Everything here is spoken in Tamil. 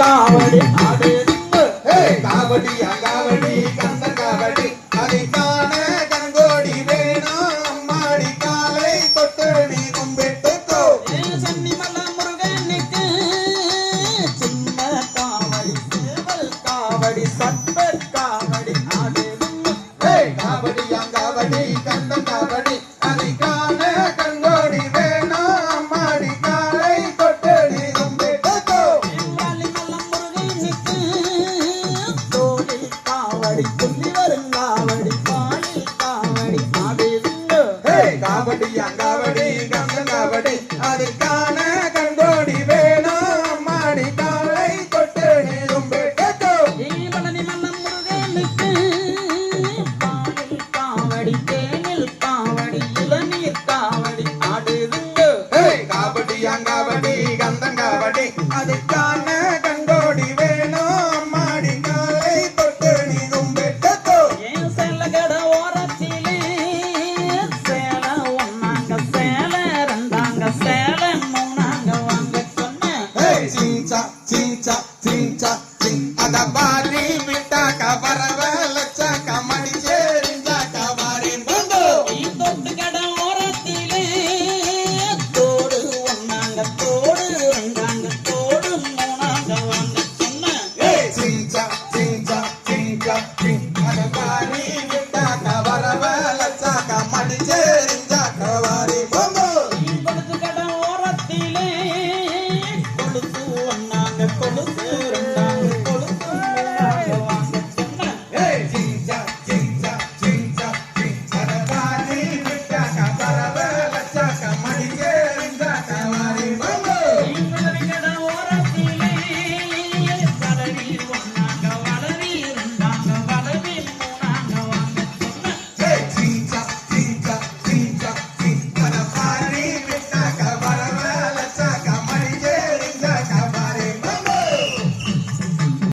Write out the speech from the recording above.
காவடி ஆடுதுங்க ஏய், காவடி அங்காவடி கந்த காவடி. அதை காண கண்கோடி வேணும். அம்மாடி காலை தொட்டு நீ கும்பிட்டுக்கோ. முருகனுக்கு சின்ன காவடி காவடி சப்பர் காவடி. காவடி துள்ளி வரும் காவடி காவடி காவடி சொன்னேன் ஏய், சிங்சா சிங்சா சிங்சா சிங் அத பாரி விட்டாக்க வரவ லட்சக்க மணி சேரிஞ்சாக்க வாரி பந்தோ நீ தொட்டு கட ஓரத்திலே தோடு ஒன்னாங்க தோடு ரெண்டாங்க தோடு மூணாங்க வாங்க சொன்னேன் ஏய், சிங்சா சிங்சா சிங்சா சிங் அத பாரி விட்டாக்க வரவ லட்சக்க மணி சேரிஞ்சாக்க வாரி